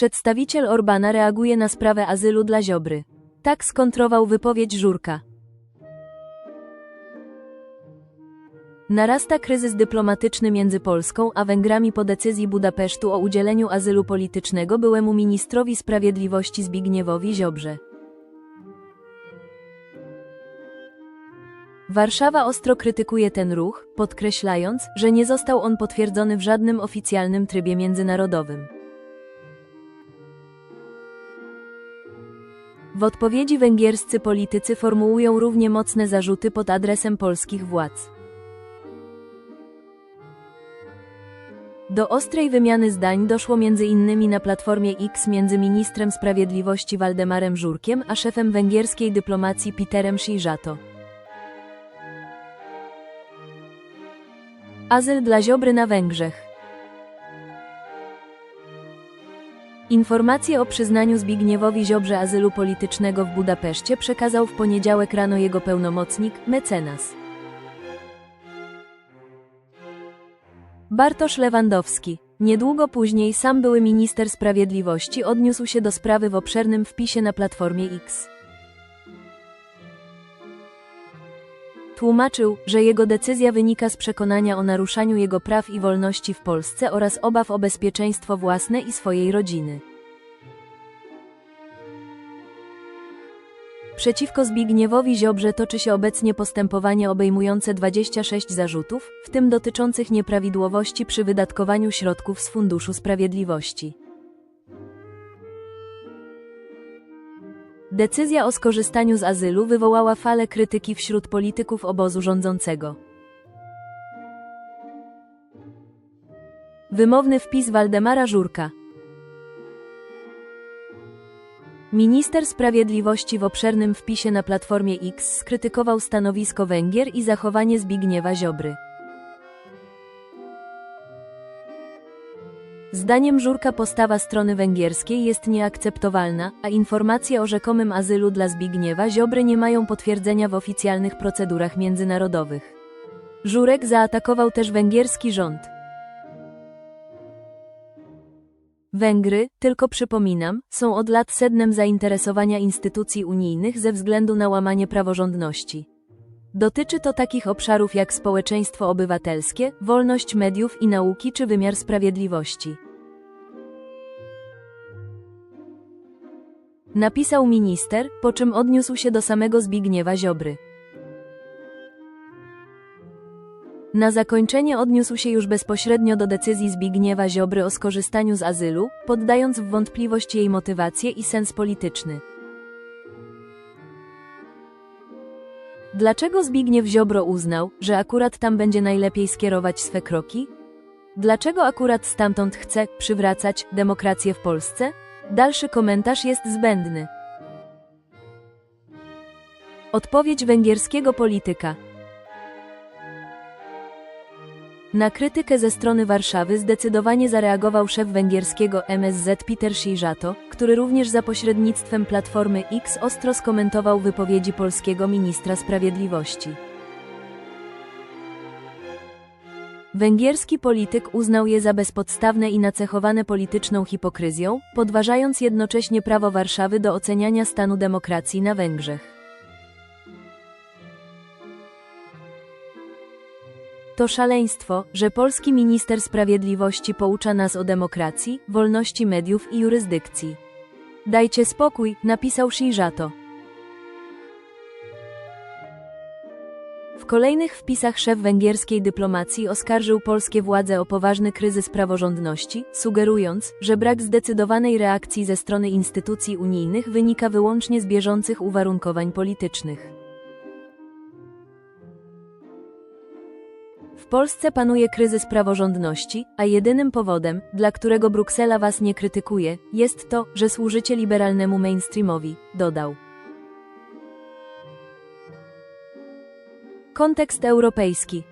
Przedstawiciel Orbana reaguje na sprawę azylu dla Ziobry. Tak skontrował wypowiedź Żurka. Narasta kryzys dyplomatyczny między Polską a Węgrami po decyzji Budapesztu o udzieleniu azylu politycznego byłemu ministrowi sprawiedliwości Zbigniewowi Ziobrze. Warszawa ostro krytykuje ten ruch, podkreślając, że nie został on potwierdzony w żadnym oficjalnym trybie międzynarodowym. W odpowiedzi węgierscy politycy formułują równie mocne zarzuty pod adresem polskich władz. Do ostrej wymiany zdań doszło innymi na Platformie X między ministrem sprawiedliwości Waldemarem Żurkiem a szefem węgierskiej dyplomacji Peterem Szijżato. Azyl dla Ziobry na Węgrzech. Informację o przyznaniu Zbigniewowi Ziobrze azylu politycznego w Budapeszcie przekazał w poniedziałek rano jego pełnomocnik, mecenas. Bartosz Lewandowski. Niedługo później sam były minister sprawiedliwości odniósł się do sprawy w obszernym wpisie na Platformie X. Tłumaczył, że jego decyzja wynika z przekonania o naruszaniu jego praw i wolności w Polsce oraz obaw o bezpieczeństwo własne i swojej rodziny. Przeciwko Zbigniewowi Ziobrze toczy się obecnie postępowanie obejmujące 26 zarzutów, w tym dotyczących nieprawidłowości przy wydatkowaniu środków z Funduszu Sprawiedliwości. Decyzja o skorzystaniu z azylu wywołała falę krytyki wśród polityków obozu rządzącego. Wymowny wpis Waldemara Żurka. Minister Sprawiedliwości w obszernym wpisie na Platformie X skrytykował stanowisko Węgier i zachowanie Zbigniewa Ziobry. Zdaniem Żurka postawa strony węgierskiej jest nieakceptowalna, a informacje o rzekomym azylu dla Zbigniewa Ziobry nie mają potwierdzenia w oficjalnych procedurach międzynarodowych. Żurek zaatakował też węgierski rząd. Węgry, tylko przypominam, są od lat sednem zainteresowania instytucji unijnych ze względu na łamanie praworządności. Dotyczy to takich obszarów jak społeczeństwo obywatelskie, wolność mediów i nauki czy wymiar sprawiedliwości. Napisał minister, po czym odniósł się do samego Zbigniewa Ziobry. Na zakończenie odniósł się już bezpośrednio do decyzji Zbigniewa Ziobry o skorzystaniu z azylu, poddając w wątpliwość jej motywację i sens polityczny. Dlaczego Zbigniew Ziobro uznał, że akurat tam będzie najlepiej skierować swe kroki? Dlaczego akurat stamtąd chce przywracać demokrację w Polsce? Dalszy komentarz jest zbędny. Odpowiedź węgierskiego polityka. Na krytykę ze strony Warszawy zdecydowanie zareagował szef węgierskiego MSZ Peter Szijżato, który również za pośrednictwem Platformy X ostro skomentował wypowiedzi polskiego ministra sprawiedliwości. Węgierski polityk uznał je za bezpodstawne i nacechowane polityczną hipokryzją, podważając jednocześnie prawo Warszawy do oceniania stanu demokracji na Węgrzech. To szaleństwo, że polski minister sprawiedliwości poucza nas o demokracji, wolności mediów i jurysdykcji. Dajcie spokój, napisał Szijżato. W kolejnych wpisach szef węgierskiej dyplomacji oskarżył polskie władze o poważny kryzys praworządności, sugerując, że brak zdecydowanej reakcji ze strony instytucji unijnych wynika wyłącznie z bieżących uwarunkowań politycznych. Polsce panuje kryzys praworządności, a jedynym powodem, dla którego Bruksela was nie krytykuje, jest to, że służycie liberalnemu mainstreamowi, dodał. Kontekst europejski.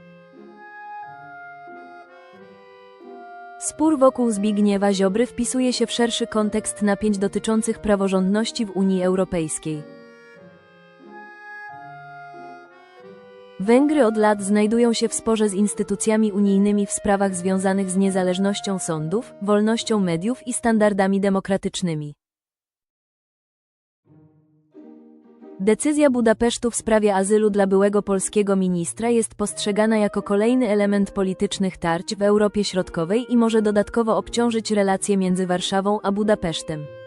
Spór wokół Zbigniewa Ziobry wpisuje się w szerszy kontekst napięć dotyczących praworządności w Unii Europejskiej. Węgry od lat znajdują się w sporze z instytucjami unijnymi w sprawach związanych z niezależnością sądów, wolnością mediów i standardami demokratycznymi. Decyzja Budapesztu w sprawie azylu dla byłego polskiego ministra jest postrzegana jako kolejny element politycznych tarć w Europie Środkowej i może dodatkowo obciążyć relacje między Warszawą a Budapesztem.